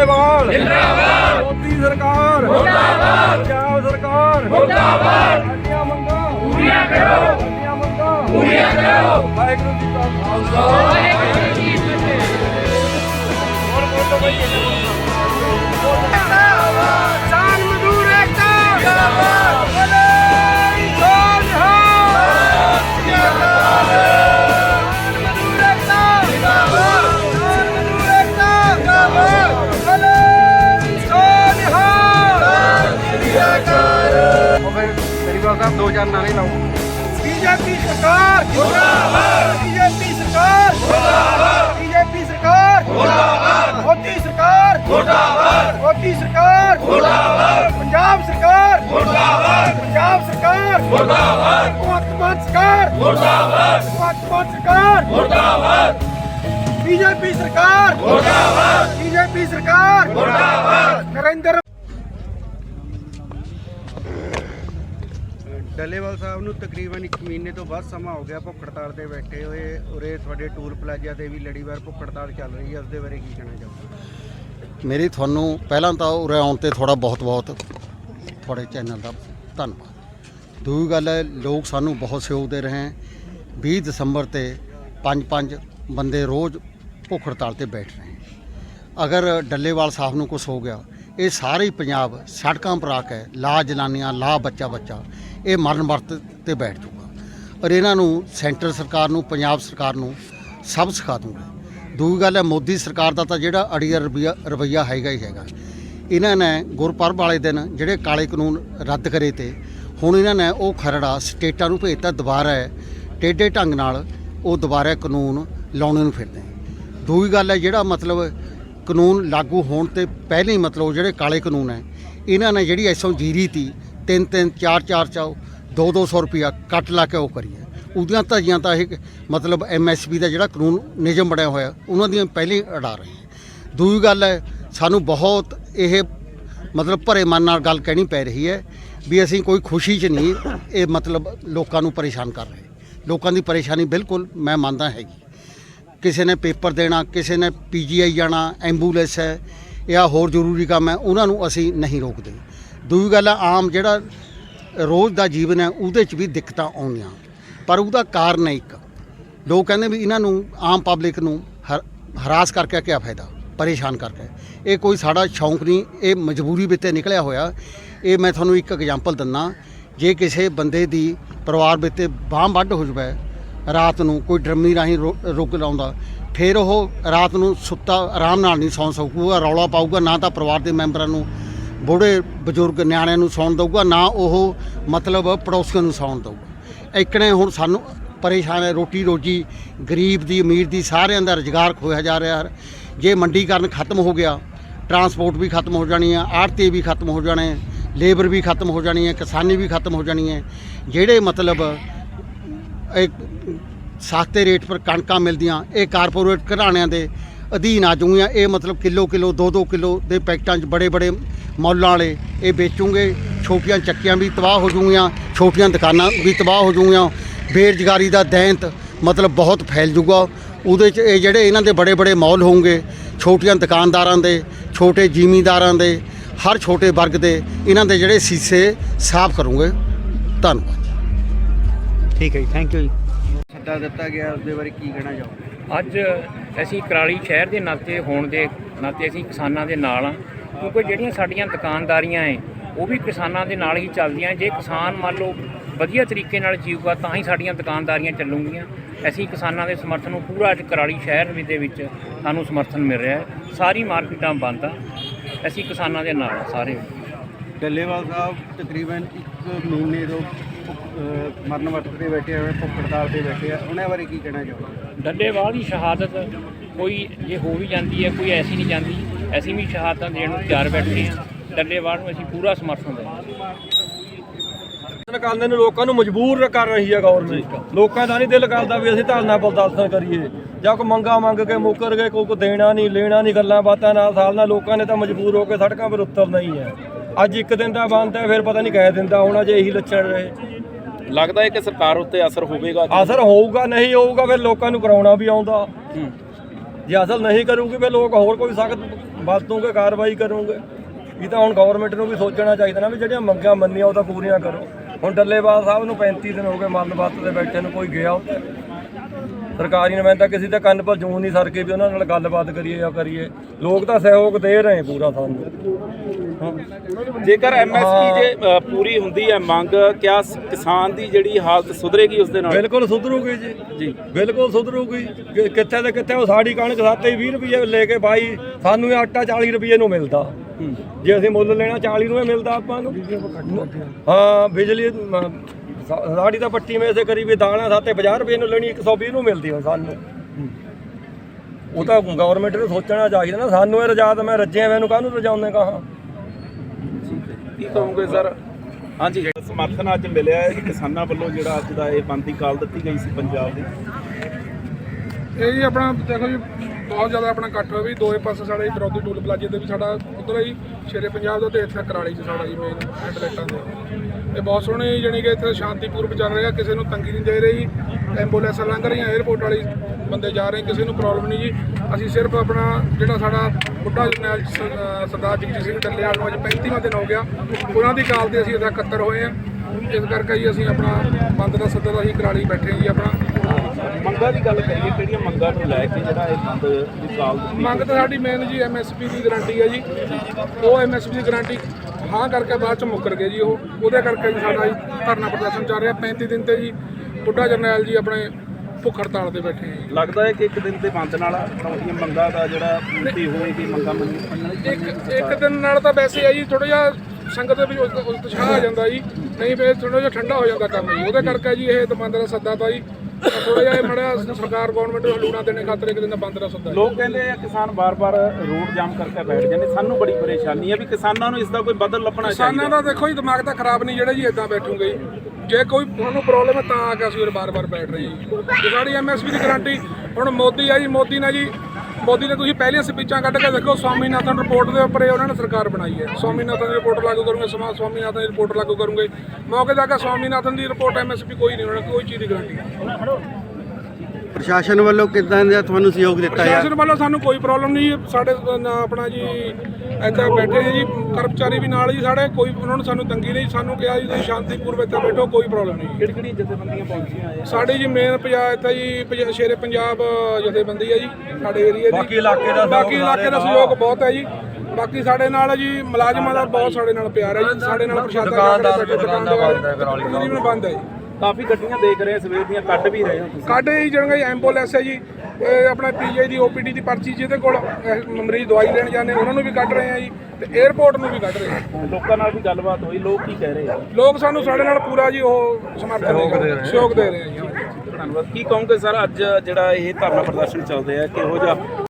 ਡੱਲੇਵਾਲ ਜਿੰਦਾਬਾਦ। ਮੋਦੀ ਸਰਕਾਰ। ਮੁਰਦਾਬਾਦ। ਪੰਜਾਬ ਸਰਕਾਰ। ਮੁਰਦਾਬਾਦ। ਸਾਡੀਆਂ ਮੰਗਾਂ। ਪੂਰੀਆਂ ਕਰੋ। ਸਾਡੀਆਂ ਮੰਗਾਂ। ਪੂਰੀਆਂ ਕਰੋ। ਵਾਹਿਗੁਰੂ ਜੀ ਕਾ ਖਾਲਸਾ। ਵਾਹਿਗੁਰੂ ਜੀ ਕੀ ਫਤਿਹ। ਹੋਰ ਬੋਲੋ ਬਈ। ਕਿਸਾਨ ਸਰਕਾਰ ਮੁਰਦਾਬਾਦ ਬੀਜੇਪੀ ਸਰਕਾਰ ਮੁਰਦਾਬਾਦ ਬੀਜੇਪੀ ਸਰਕਾਰ ਮੁਰਦਾਬਾਦ ਮੋਦੀ ਸਰਕਾਰ ਮੁਰਦਾਬਾਦ ਮੋਦੀ ਸਰਕਾਰ ਮੁਰਦਾਬਾਦ ਪੰਜਾਬ ਸਰਕਾਰ ਮੁਰਦਾਬਾਦ ਪੰਜਾਬ ਸਰਕਾਰ ਮੁਰਦਾਬਾਦ ਭਗਵੰਤ ਸਰਕਾਰ ਮੁਰਦਾਬਾਦ ਭਗਵੰਤ ਸਰਕਾਰ ਮੁਰਦਾਬਾਦ ਬੀਜੇਪੀ ਸਰਕਾਰ ਮੁਰਦਾਬਾਦ ਬੀਜੇਪੀ ਸਰਕਾਰ ਮੁਰਦਾਬਾਦ ਨਰਿੰਦਰ ਡੱਲੇਵਾਲ ਸਾਹਿਬ ਨੂੰ ਤਕਰੀਬਨ 1 ਮਹੀਨੇ ਤੋਂ ਵੱਧ ਸਮਾਂ ਹੋ ਗਿਆ ਭੁੱਖ ਹੜਤਾਲ ਤੇ ਬੈਠੇ ਹੋਏ। ਉਰੇ ਤੁਹਾਡੇ ਟੂਲ ਪਲਾਜ਼ਾ ਤੇ ਵੀ ਲੜੀਵਾਰ ਭੁੱਖ ਹੜਤਾਲ ਚੱਲ ਰਹੀ ਹੈ। ਉਸ ਦੇ ਬਾਰੇ ਕੀ ਕਹਿਣਾ ਚਾਹੋਗੇ? ਮੇਰੀ ਤੁਹਾਨੂੰ ਪਹਿਲਾਂ ਤਾਂ ਉਰੇ ਆਉਣ ਤੇ ਥੋੜਾ ਬਹੁਤ ਬਹੁਤ ਤੁਹਾਡੇ ਚੈਨਲ ਦਾ ਧੰਨਵਾਦ। ਦੂਜੀ ਗੱਲ ਹੈ, ਲੋਕ ਸਾਨੂੰ ਬਹੁਤ ਸਹਿਯੋਗ ਦੇ ਰਹੇ ਹੈ 20 ਦਸੰਬਰ ਤੇ ਪੰਜ ਪੰਜ ਬੰਦੇ ਰੋਜ਼ ਭੁੱਖ ਹੜਤਾਲ ਤੇ ਬੈਠ ਰਹੇ ਹੈ ਅਗਰ ਡੱਲੇਵਾਲ ਸਾਹਿਬ ਨੂੰ ਕੁਝ ਹੋ ਗਿਆ, ਇਹ ਸਾਰੇ ਪੰਜਾਬ ਸੜਕਾਂ ਪਰ ਆ ਕੇ ਲਾ ਜਨਾਨੀਆਂ ਲਾ ਬੱਚਾ ਬੱਚਾ ਇਹ ਮਰਨ ਵਰਤ ਤੇ ਬੈਠ ਜੂਗਾ ਔਰ ਇਹਨਾਂ ਨੂੰ ਸੈਂਟਰ ਸਰਕਾਰ ਨੂੰ, ਪੰਜਾਬ ਸਰਕਾਰ ਨੂੰ ਸਭ ਸਿਖਾ ਦੂੰਗਾ। ਦੂਜੀ ਗੱਲ ਹੈ, ਮੋਦੀ ਸਰਕਾਰ ਦਾ ਤਾਂ ਜਿਹੜਾ ਅੜੀਆ ਰਵਈਆ ਰਵਈਆ ਹੈਗਾ ਹੀ ਹੈਗਾ। ਇਹਨਾਂ ਨੇ ਗੁਰਪੁਰਬ ਵਾਲੇ ਦਿਨ ਜਿਹੜੇ ਕਾਲੇ ਕਾਨੂੰਨ ਰੱਦ ਕਰੇ ਤੇ, ਹੁਣ ਇਹਨਾਂ ਨੇ ਉਹ ਖਰੜਾ ਸਟੇਟਾਂ ਨੂੰ ਭੇਜਤਾ, ਦੁਬਾਰਾ ਟੇਢੇ ਢੰਗ ਨਾਲ ਉਹ ਦੁਬਾਰਾ ਕਾਨੂੰਨ ਲਾਉਣੇ ਨੂੰ ਫਿਰਦੇ ਦੂਜੀ ਗੱਲ ਹੈ, ਜਿਹੜਾ ਮਤਲਬ ਕਾਨੂੰਨ ਲਾਗੂ ਹੋਣ ਤੇ ਪਹਿਲੇ ਹੀ ਮਤਲਬ ਜਿਹੜੇ ਕਾਲੇ ਕਾਨੂੰਨ ਹੈ, ਇਹਨਾਂ ਨੇ ਜਿਹੜੀ ਐਸੋਂ ਜੀਰੀ ਤੀ ਤਿੰਨ ਤਿੰਨ ਚਾਰ ਚਾਰ ਚਾਓ ਦੋ ਦੋ ਸੌ ਰੁਪਿਆ ਕੱਟ ਲਾ ਕੇ ਉਹ ਕਰੀਏ। ਉਹਦੀਆਂ ਧਜੀਆਂ ਤਾਂ ਇਹ ਮਤਲਬ ਐਮਐਸਪੀ ਦਾ ਜਿਹੜਾ ਕਾਨੂੰਨ ਨਿਯਮ ਬਣਿਆ ਹੋਇਆ, ਉਹਨਾਂ ਦੀਆਂ ਪਹਿਲੇ ਹੀ। ਅੜਾ ਰਹੇ ਦੂਜੀ ਗੱਲ ਹੈ, ਸਾਨੂੰ ਬਹੁਤ ਇਹ ਮਤਲਬ ਭਰੇ ਮਨ ਨਾਲ ਗੱਲ ਕਹਿਣੀ ਪੈ ਰਹੀ ਹੈ ਵੀ ਅਸੀਂ ਕੋਈ ਖੁਸ਼ੀ 'ਚ ਨਹੀਂ ਇਹ ਮਤਲਬ ਲੋਕਾਂ ਨੂੰ ਪਰੇਸ਼ਾਨ ਕਰ ਰਹੇ। ਲੋਕਾਂ ਦੀ ਪਰੇਸ਼ਾਨੀ ਬਿਲਕੁਲ ਮੈਂ ਮੰਨਦਾ ਹੈਗੀ। ਕਿਸੇ ਨੇ ਪੇਪਰ ਦੇਣਾ, ਕਿਸੇ ਨੇ ਪੀਜੀਆਈ ਜਾਣਾ, ਐਂਬੂਲੈਂਸ ਹੈ ਜਾਂ ਹੋਰ ਜ਼ਰੂਰੀ ਕੰਮ ਹੈ, ਉਹਨਾਂ ਨੂੰ ਅਸੀਂ ਨਹੀਂ ਰੋਕਦੇ। ਦੂਜੀ ਗੱਲ ਹੈ ਆਮ ਜਿਹੜਾ ਰੋਜ਼ ਦਾ ਜੀਵਨ ਹੈ, ਉਹਦੇ 'ਚ ਵੀ ਦਿੱਕਤਾਂ ਆਉਂਦੀਆਂ। ਪਰ ਉਹਦਾ ਕਾਰਨ ਹੈ ਇੱਕ। ਲੋਕ ਕਹਿੰਦੇ ਵੀ ਇਹਨਾਂ ਨੂੰ, ਆਮ ਪਬਲਿਕ ਨੂੰ ਹਰਾਸ ਕਰਕੇ ਕਿਆ ਫਾਇਦਾ? ਪਰੇਸ਼ਾਨ ਕਰਕੇ। ਇਹ ਕੋਈ ਸਾਡਾ ਸ਼ੌਂਕ ਨਹੀਂ, ਇਹ ਮਜਬੂਰੀ ਵਿੱਚ ਤੇ ਨਿਕਲਿਆ ਹੋਇਆ। ਇਹ ਮੈਂ ਤੁਹਾਨੂੰ ਇੱਕ ਐਗਜ਼ਾਮਪਲ ਦਿੰਦਾ। ਜੇ ਕਿਸੇ ਬੰਦੇ ਦੀ ਪਰਿਵਾਰ ਵਿੱਚ ਬਾਂਹ ਵੱਢ ਹੋ ਜਾਵੇ, ਰਾਤ ਨੂੰ ਕੋਈ ਡਰਮੀ ਰਾਹੀਂ ਰੋ- ਰੋਕ ਲਾਉਂਦਾ, ਫਿਰ ਉਹ ਰਾਤ ਨੂੰ ਸੁੱਤਾ, ਆਰਾਮ ਨਾਲ ਨਹੀਂ ਸੌਂ ਸਕੂਗਾ, ਰੌਲਾ ਪਾਊਗਾ, ਨਾ ਤਾਂ ਪਰਿਵਾਰ ਦੇ ਮੈਂਬਰਾਂ ਨੂੰ ਬੁੜੇ ਬਜ਼ੁਰਗ ਨਿਆਣਿਆਂ ਨੂੰ ਸੌਣ ਦਊਗਾ, ਨਾ ਉਹ ਮਤਲਬ ਪੜੋਸੀਆਂ ਨੂੰ ਸੌਣ ਦਊਗਾ। ਇਕਣੇ ਹੁਣ ਸਾਨੂੰ ਪਰੇਸ਼ਾਨ ਹੈ, ਰੋਟੀ ਰੋਜੀ, ਗਰੀਬ ਦੀ, ਅਮੀਰ ਦੀ, ਸਾਰਿਆਂ ਦਾ ਰੁਜ਼ਗਾਰ ਖੋਇਆ ਜਾ ਰਿਹਾ ਹੈ। ਜੇ ਮੰਡੀਕਰਨ ਖਤਮ ਹੋ ਗਿਆ, ਟਰਾਂਸਪੋਰਟ ਵੀ ਖਤਮ ਹੋ ਜਾਣੀ ਹੈ ਆੜਤੀ ਵੀ ਖਤਮ ਹੋ ਜਾਣੇ, ਲੇਬਰ ਵੀ ਖਤਮ ਹੋ ਜਾਣੀ ਹੈ, ਕਿਸਾਨੀ ਵੀ ਖਤਮ ਹੋ ਜਾਣੀ ਹੈ। ਜਿਹੜੇ ਮਤਲਬ ਇਹ ਸਸਤੇ ਰੇਟ ਪਰ ਕਣਕਾਂ ਮਿਲਦੀਆਂ, ਇਹ ਕਾਰਪੋਰੇਟ ਘਰਾਣਿਆਂ ਦੇ ਅਧੀਨ ਆ ਜੂਗੀਆਂ ਇਹ ਮਤਲਬ ਕਿਲੋ ਕਿਲੋ 2-2 ਕਿਲੋ ਦੇ ਪੈਕਟਾਂ 'ਚ ਬੜੇ ਬੜੇ ਮੌਲਾਂ ਵਾਲੇ ਇਹ ਵੇਚੂਗੇ ਛੋਟੀਆਂ ਚੱਕੀਆਂ ਵੀ ਤਬਾਹ ਹੋ ਜੂਗੀਆਂ ਛੋਟੀਆਂ ਦੁਕਾਨਾਂ ਵੀ ਤਬਾਹ ਹੋ ਜੂਗੀਆਂ ਬੇਰੁਜ਼ਗਾਰੀ ਦਾ ਦੈਂਤ ਮਤਲਬ ਬਹੁਤ ਫੈਲ ਜੂਗਾ ਉਹਦੇ 'ਚ ਇਹ ਜਿਹੜੇ ਇਹਨਾਂ ਦੇ ਬੜੇ ਬੜੇ ਮੌਲ ਹੋਣਗੇ ਛੋਟੀਆਂ ਦੁਕਾਨਦਾਰਾਂ ਦੇ ਛੋਟੇ ਜ਼ਿਮੀਂਦਾਰਾਂ ਦੇ ਹਰ ਛੋਟੇ ਵਰਗ ਦੇ ਇਹਨਾਂ ਦੇ ਜਿਹੜੇ ਸੀਸੇ ਸਾਫ਼ ਕਰੂੰਗੇ। ਧੰਨਵਾਦ। ਠੀਕ ਹੈ ਜੀ ਥੈਂਕ ਯੂ ਜੀ। ਸੱਦਾ ਦਿੱਤਾ ਗਿਆ ਉਸ ਦੇ ਬਾਰੇ ਕੀ ਕਹਿਣਾ ਚਾਹੋਗੇ? ਅੱਜ ਅਸੀਂ ਕਰਾਲੀ ਸ਼ਹਿਰ ਦੇ ਨਾਤੇ ਹੋਣ ਦੇ ਨਾਤੇ ਅਸੀਂ ਕਿਸਾਨਾਂ ਦੇ ਨਾਲ ਆ ਕਿਉਂਕਿ ਜਿਹੜੀਆਂ ਸਾਡੀਆਂ ਦੁਕਾਨਦਾਰੀਆਂ ਏ ਉਹ ਵੀ ਕਿਸਾਨਾਂ ਦੇ ਨਾਲ ਹੀ ਚੱਲਦੀਆਂ। ਜੇ ਕਿਸਾਨ ਮੰਨ ਲਓ ਵਧੀਆ ਤਰੀਕੇ ਨਾਲ ਜੀਊਗਾ ਤਾਂ ਹੀ ਸਾਡੀਆਂ ਦੁਕਾਨਦਾਰੀਆਂ ਚੱਲੂਗੀਆਂ। ਅਸੀਂ ਕਿਸਾਨਾਂ ਦੇ ਸਮਰਥਨ ਨੂੰ ਪੂਰਾ ਅੱਜ ਕਰਾਲੀ ਸ਼ਹਿਰ ਵੀ ਦੇ ਵਿੱਚ ਸਾਨੂੰ ਸਮਰਥਨ ਮਿਲ ਰਿਹਾ ਹੈ। ਸਾਰੀ ਮਾਰਕੀਟਾਂ ਬੰਦ ਆ। ਅਸੀਂ ਕਿਸਾਨਾਂ ਦੇ ਨਾਲ ਸਾਰੇ। ਡੱਲੇਵਾਲ ਸਾਹਿਬ ਤਕਰੀਬਨ 1 ਮਹੀਨੇ ਤੋਂ ਮਰਨ ਵਰਤ ਤੇ ਬੈਠੇ ਹੋਏ ਭੁੱਖ ਹੜਤਾਲ ਤੇ ਬੈਠੇ ਆ। ਉਹਨਾਂ ਬਾਰੇ ਕੀ ਕਹਿਣਾ ਚਾਹੋਗੇ? ਡੱਲੇਵਾਲ ਦੀ ਸ਼ਹਾਦਤ ਕੋਈ ਜੇ ਹੋ ਵੀ ਜਾਂਦੀ ਹੈ ਕੋਈ ਐਸੀ ਨਹੀਂ ਜਾਂਦੀ। ਅਸੀਂ ਵੀ ਸ਼ਹਾਦਤਾਂ ਦੇਣ ਨੂੰ ਤਿਆਰ ਬੈਠੇ ਹਾਂ। ਡੱਲੇਵਾਲ ਨੂੰ ਅਸੀਂ ਪੂਰਾ ਸਮਰਥਨ ਦਿੰਦੇ ਹਾਂ। ਕਰਨ ਨੂੰ ਲੋਕਾਂ ਨੂੰ ਮਜਬੂਰ ਕਰ ਰਹੀ ਹੈ ਗਵਰਨਮੈਂਟ ਲੋਕਾਂ ਦਾ ਨਹੀਂ ਦਿਲ ਕਰਦਾ ਵੀ ਅਸੀਂ ਧਰਨਾ ਪ੍ਰਦਰਸ਼ਨ ਕਰੀਏ। ਜਾਂ ਕੋਈ ਮੰਗਾ ਮੰਗ ਕੇ ਮੁੱਕਰ ਗਏ ਕੋਈ ਕੋ ਦੇਣਾ ਨਹੀਂ ਲੈਣਾ ਨਹੀਂ ਗੱਲਾਂ ਬਾਤਾਂ ਨਾਲ ਸਾਲ ਨਾਲ ਲੋਕਾਂ ਨੇ ਤਾਂ ਮਜਬੂਰ ਹੋ ਕੇ ਸੜਕਾਂ 'ਤੇ ਉਤਰਨਾ ਹੀ ਹੈ। ਅੱਜ ਇੱਕ ਦਿਨ ਦਾ ਬੰਦ ਹੈ ਫਿਰ ਪਤਾ ਨਹੀਂ ਕਿਹ ਦਿੰਦਾ ਹੋਣਾ ਜੇ ਇਹੀ ਲੱਛਣ ਰਹੇ। ਲੱਗਦਾ ਹੈ ਕਿ ਸਰਕਾਰ ਉੱਤੇ ਅਸਰ ਹੋਵੇਗਾ ਅਸਰ ਹੋਊਗਾ ਨਹੀਂ ਹੋਊਗਾ ਫਿਰ ਲੋਕਾਂ ਨੂੰ ਕਰਾਉਣਾ ਵੀ ਆਉਂਦਾ। ਜੇ ਅਸਲ ਨਹੀਂ ਕਰੂਗੀ ਫਿਰ ਲੋਕ ਹੋਰ ਕੋਈ ਸਖਤ ਵਰਤੋਂਗੇ ਕਾਰਵਾਈ ਕਰੋਗੇ। ਇਹ ਤਾਂ ਹੁਣ ਗਵਰਨਮੈਂਟ ਨੂੰ ਵੀ ਸੋਚਣਾ ਚਾਹੀਦਾ ਨਾ ਵੀ ਜਿਹੜੀਆਂ ਮੰਗਾਂ ਮੰਨੀਆਂ ਉਹ ਤਾਂ ਪੂਰੀਆਂ ਕਰੋ। ਹੁਣ ਡੱਲੇਵਾਲ ਸਾਹਿਬ ਨੂੰ 35 ਦਿਨ ਹੋ ਗਏ ਮਰਨ ਦੇ ਬੈਠੇ ਨੂੰ ਕੋਈ ਗਿਆ ਉੱਥੇ। ਸਰਕਾਰੀ ਨੁਮਾਇੰਦਾ ਕਿਸੇ ਦੇ ਕੰਨ ਪਰ ਜੂੰ ਨਹੀਂ ਸਰ ਕੇ ਵੀ ਉਹਨਾਂ ਨਾਲ ਗੱਲਬਾਤ ਕਰੀਏ ਜਾਂ ਕਰੀਏ। ਲੋਕ ਤਾਂ ਸਹਿਯੋਗ ਦੇ ਰਹੇ ਪੂਰਾ ਸਾਨੂੰ। ਜੇਕਰ ਐਮਐਸਪੀ ਜੇ ਪੂਰੀ ਹੁੰਦੀ ਹੈ ਮੰਗ ਕਿਆ ਕਿਸਾਨ ਦੀ ਜਿਹੜੀ ਹਾਲਤ ਸੁਧਰੇਗੀ ਉਸ ਦੇ ਨਾਲ? ਬਿਲਕੁਲ ਸੁਧਰੂਗੀ ਜੀ। ਜੀ। ਬਿਲਕੁਲ ਸੁਧਰੂਗੀ। ਕਿੱਥੇ ਤੇ ਕਿੱਥੇ ਉਹ ਸਾਡੀ ਕਣਕ ਸਾਤੇ 20 ਰੁਪਏ ਲੈ ਕੇ ਬਾਈ ਸਾਨੂੰ ਆਟਾ 40 ਰੁਪਏ ਨੂੰ ਮਿਲਦਾ। ਜੇ ਅਸੀਂ ਮੁੱਲ ਲੈਣਾ 40 ਨੂੰ ਹੀ ਮਿਲਦਾ ਆਪਾਂ ਨੂੰ। ਹਾਂ ਬਿਜਲੀ ਸਾਡੀ ਤਾਂ ਪੱਟੀ ਮੇ ਸੇ ਕਰੀਬੀ ਦਾਣਾ ਸਾਤੇ 50 ਰੁਪਏ ਨੂੰ ਲੈਣੀ 120 ਨੂੰ ਮਿਲਦੀ ਹੁਣ ਸਾਨੂੰ। ਉਹ ਤਾਂ ਗਵਰਨਮੈਂਟ ਨੂੰ ਸੋਚਣਾ ਚਾਹੀਦਾ ਨਾ ਸਾਨੂੰ ਇਹ ਰਜਾਤ ਮੈਂ ਰੱਜਿਆ ਮੈਨੂੰ ਕਾਹਨੂੰ ਰਜਾਉਂਦੇ ਕਹਾ? ਕੀ ਕਹੋਗੇ ਸਰ? ਹਾਂਜੀ। ਸਮਰਥਨ ਅੱਜ ਮਿਲਿਆ ਹੈ ਕਿਸਾਨਾਂ ਵੱਲੋਂ ਜਿਹੜਾ ਅੱਜ ਦਾ ਇਹ ਬੰਦੀ ਕਾਲ ਦਿੱਤੀ ਗਈ ਸੀ ਪੰਜਾਬ ਦੀ? ਇਹ ਜੀ ਆਪਣਾ ਦੇਖੋ ਜੀ ਬਹੁਤ ਜ਼ਿਆਦਾ ਆਪਣਾ ਇਕੱਠ ਹੋਇਆ ਵੀ ਦੋਵੇਂ ਪਾਸੇ ਸਾਡੇ ਵਿਰੋਧੀ ਟੂਲ ਪਲਾਜੇ ਤੇ ਵੀ ਸਾਡਾ ਉਧਰ ਹੈ ਜੀ ਸ਼ੇਰੇ ਪੰਜਾਬ ਦਾ ਤੇ ਇੱਥੇ ਕਰਾਲੀ 'ਚ ਸਾਡਾ ਜੀ ਮੇਨ ਹੈਡਲਾਈਟਾਂ ਦੇ। ਇਹ ਬਹੁਤ ਸੋਹਣੇ ਜਾਣੀ ਕਿ ਇੱਥੇ ਸ਼ਾਂਤੀਪੂਰਵਕ ਚੱਲ ਰਿਹਾ ਕਿਸੇ ਨੂੰ ਤੰਗੀ ਨਹੀਂ ਦੇ ਰਹੀ। ਐਂਬੂਲੈਂਸਾਂ ਲੰਘ ਰਹੀਆਂ 에어ਪੋਰਟ ਵਾਲੀ ਬੰਦੇ ਜਾ ਰਹੇ ਕਿਸੇ ਨੂੰ ਪ੍ਰੋਬਲਮ ਨਹੀਂ ਜੀ। ਅਸੀਂ ਸਿਰਫ ਆਪਣਾ ਜਿਹੜਾ ਸਾਡਾ ਬੁੱਢਾ ਜਰਨੈਲ ਸਰਦਾਰ ਜਗਜੀਤ ਸਿੰਘ ਡੱਲੇਵਾਲ ਨੂੰ ਅੱਜ 35ਵਾਂ ਦਿਨ ਹੋ ਗਿਆ। ਉਹਨਾਂ ਦੀ ਕਾਲ ਤੇ ਅਸੀਂ ਇੱਥੇ ਇਕੱਤਰ ਹੋਏ ਹਾਂ। ਇਸ ਕਰਕੇ ਜੀ ਅਸੀਂ ਆਪਣਾ ਬੰਦ ਦਾ ਸੱਦਾ ਦਾ ਅਸੀਂ ਕਰਾਲੀ ਬੈਠੇ ਹਾਂ ਜੀ ਆਪਣਾ। ਮੰਗਾਂ ਦੀ ਗੱਲ ਕਰੀਏ ਕਿਹੜੀਆਂ ਮੰਗਾਂ ਨੂੰ ਲੈ ਕੇ ਜਿਹੜਾ ਇਹ ਬੰਦ ਦੀ ਕਾਲ ਮੰਗ ਤਾਂ ਸਾਡੀ ਮੇਨ ਜੀ ਐਮਐਸਪੀ ਦੀ ਗਾਰੰਟੀ ਹੈ ਜੀ। ਉਹ ਐਮਐਸਪੀ ਦੀ ਗਾਰੰਟੀ ਹਾਂ ਕਰਕੇ ਬਾਅਦ ਚ ਮੁੱਕਰ ਗਏ ਜੀ ਉਹ। ਉਹਦੇ ਕਰਕੇ ਜੀ ਸਾਡਾ ਜੀ ਧਰਨਾ ਪ੍ਰਦਰਸ਼ਨ ਚੱਲ ਰਿਹਾ। 35 ਦਿਨ ਤੇ ਜੀ ਬੁੱਢਾ ਜਰਨੈਲ ਜੀ ਆਪਣੇ ਭੁੱਖ ਹੜਤਾਲ ਤੇ ਬੈਠੇ ਹੈ ਲੱਗਦਾ ਹੈ ਕਿ ਇੱਕ ਦਿਨ ਦੇ ਬੰਦ ਨਾਲ ਤੁਹਾਡੀਆਂ ਮੰਗਾਂ ਦਾ ਜਿਹੜਾ ਪੂਰਤੀ ਹੋਏਗੀ ਮੰਗਾਂ ਮੰਨਣ ਜੀ ਇੱਕ ਇੱਕ ਦਿਨ ਨਾਲ ਤਾਂ ਵੈਸੇ ਹੈ ਜੀ ਥੋੜਾ ਜਿਹਾ ਸੰਗਤ ਦੇ ਵਿੱਚ ਉਤ- ਉਤਸ਼ਾਹ ਆ ਜਾਂਦਾ ਜੀ। ਨਹੀਂ ਫੇਰ ਥੋੜਾ ਜਿਹਾ ਠੰਡਾ ਹੋ ਜਾਂਦਾ ਕੰਮ ਜੀ। ਉਹਦੇ ਕਰਕੇ ਜੀ ਇਹ ਬੰਦ ਦਾ ਸੱਦਾ ਤਾਂ ਜੀ ਥੋੜਾ ਜਿਹਾ ਮੜਿਆ ਸਰਕਾਰ ਗਵਰਨਮੈਂਟ ਨੂੰ ਹਲੂਣਾ ਦੇਣੇ ਖਾਤਰ ਇੱਕ ਦਿਨ ਦਾ ਬੰਦ ਦਾ ਸੱਦਾ। ਲੋਕ ਕਹਿੰਦੇ ਆ ਕਿਸਾਨ ਬਾਰ-ਬਾਰ ਰੋਡ ਜਾਮ ਕਰਕੇ ਬੈਠ ਜਾਂਦੇ ਸਾਨੂੰ ਬੜੀ ਪਰੇਸ਼ਾਨੀ ਹੈ ਵੀ ਕਿਸਾਨਾਂ ਨੂੰ ਇਸ ਦਾ ਕੋਈ ਬਦਲ ਲੱਭਣਾ ਕਿਸਾਨਾਂ ਦਾ ਦੇਖੋ ਜੀ ਦਿਮਾਗ ਤਾਂ ਖਰਾਬ ਨਹੀਂ ਜਿਹੜੇ ਜੀ ਇਦਾਂ ਬੈਠੂਗੇ ਜੀ। ਕੋਈ ਤੁਹਾਨੂੰ ਪ੍ਰੋਬਲਮ ਹੈ ਤਾਂ ਆ ਕੇ ਅਸੀਂ ਬਾਰ-ਬਾਰ ਬੈਠ ਰਹੇ ਜੀ ਸਾਡੀ ਐਮਐਸਪੀ ਦੀ ਗਾਰੰਟੀ ਹੁਣ ਮੋਦੀ ਆ ਜੀ ਮੋਦੀ ਨੇ ਜੀ ਮੋਦੀ ਨੇ ਤੁਸੀਂ ਪਹਿਲੀਆਂ ਸਪੀਚਾਂ ਕੱਢ ਕੇ ਦੇਖੋ ਸਵਾਮੀਨਾਥਨ ਰਿਪੋਰਟ ਦੇ ਉੱਪਰ ਉਹਨਾਂ ਨੇ ਸਰਕਾਰ ਬਣਾਈ ਹੈ। ਸਵਾਮੀਨਾਥਨ ਦੀ ਰਿਪੋਰਟ ਲਾਗੂ ਕਰੂਗੇ ਸਮਾ ਸਵਾਮੀਨਾਥਨ ਦੀ ਰਿਪੋਰਟ ਲਾਗੂ ਕਰੂਗੇ। ਮੌਕੇ ਦਾ ਕਿ ਸਵਾਮੀਨਾਥਨ ਦੀ ਰਿਪੋਰਟ ਐਮਐਸਪੀ ਕੋਈ ਨਹੀਂ ਉਹਨਾਂ ਨੇ ਕੋਈ ਚੀਜ਼ ਦੀ ਗਾਰੰਟੀ ਨਹੀਂ। ਪ੍ਰਸ਼ਾਸਨ ਵੱਲੋਂ ਕਿੱਦਾਂ ਦਾ ਤੁਹਾਨੂੰ ਸਹਿਯੋਗ ਦਿੱਤਾ ਜਾ ਪ੍ਰਸ਼ਾਸਨ ਵੱਲੋਂ ਸਾਨੂੰ ਕੋਈ ਪ੍ਰੋਬਲਮ ਨਹੀਂ ਸਾਡੇ ਆਪਣਾ ਜੀ ਇੱਥੇ ਬੈਠੇ ਨੇ ਜੀ ਕਰਮਚਾਰੀ ਵੀ ਨਾਲ ਜੀ ਸਾਡੇ ਕੋਈ ਉਹਨਾਂ ਨੂੰ ਸਾਨੂੰ ਤੰਗੀ ਨਹੀਂ ਸਾਨੂੰ ਕਿਹਾ ਜੀ ਤੁਸੀਂ ਸ਼ਾਂਤੀਪੂਰਵਕ ਇੱਥੇ ਬੈਠੋ ਕੋਈ ਪ੍ਰੋਬਲਮ ਨਹੀਂ। ਕਿਹੜੀ ਕਿਹੜੀ ਜਥੇਬੰਦੀਆਂ ਪਹੁੰਚੀਆਂ ਹੈ ਸਾਡੀ ਜੀ ਮੇਨ ਪੰਜਾਬ ਇੱਥੇ ਜੀ ਪੰਜ- ਸ਼ੇਰੇ ਪੰਜਾਬ ਜਥੇਬੰਦੀ ਹੈ ਜੀ ਸਾਡੇ ਏਰੀਆ ਦੀ। ਬਾਕੀ ਇਲਾਕੇ ਦਾ ਬਾਕੀ ਸਹਿਯੋਗ ਇਲਾਕੇ ਦਾ ਸਹਿਯੋਗ ਬਹੁਤ ਹੈ ਜੀ। ਬਾਕੀ ਸਾਡੇ ਨਾਲ ਜੀ ਮੁਲਾਜ਼ਮਾਂ ਦਾ ਬਹੁਤ ਸਾਡੇ ਨਾਲ ਪਿਆਰ ਹੈ ਜੀ ਸਾਡੇ ਨਾਲ ਪ੍ਰਸ਼ਾਸਨ ਦੁਕਾਨਦਾਰ ਵੀ ਦੁਕਾਨਾਂ ਬੰਦ ਹੈ ਕਰਾਲੀ ਸਾਹਿਬ। ਤਕਰੀਬਨ ਬੰਦ ਹੈ ਜੀ। ਕਾਫੀ ਗੱਡੀਆਂ ਦੇਖ ਰਹੇ ਹਾਂ ਸਵੇਰ ਦੀਆਂ ਕੱਢ ਵੀ ਰਹੇ ਹੋ ਤੁਸੀਂ। ਕਾਡੇ ਜੀ ਜਿਹੜੇ ਐਂਬੂਲੈਂਸ ਹੈ ਜੀ। ਇਹ ਆਪਣਾ ਪੀਜੀ ਦੀ ਓਪੀਡੀ ਦੀ ਪਰਚੀ ਜਿਹਦੇ ਕੋਲ ਇਹ ਮਰੀਜ਼ ਦਵਾਈ ਲੈਣ ਜਾਂਦੇ ਉਹਨਾਂ ਨੂੰ ਵੀ ਕੱਢ ਰਹੇ ਆ ਜੀ ਤੇ 에어ਪੋਰਟ ਨੂੰ ਵੀ ਕੱਢ ਰਹੇ ਆ। ਲੋਕਾਂ ਨਾਲ ਵੀ ਗੱਲਬਾਤ ਹੋਈ ਲੋਕ ਕੀ ਕਹਿ ਰਹੇ ਆ? ਲੋਕ ਸਾਨੂੰ ਸਾਡੇ ਨਾਲ ਪੂਰਾ ਜੀ ਉਹ ਸਮਰਥਨ ਸਹਿਯੋਗ ਦੇ ਰਹੇ ਆ। ਜੀ। ਧੰਨਵਾਦ। ਕੀ ਕਹੋਗੇ ਸਰ ਅੱਜ ਜਿਹੜਾ ਇਹ ਧਰਨਾ ਪ੍ਰਦਰਸ਼ਨ ਚੱਲਦੇ ਆ ਕਿਹੋ ਜਿਹਾ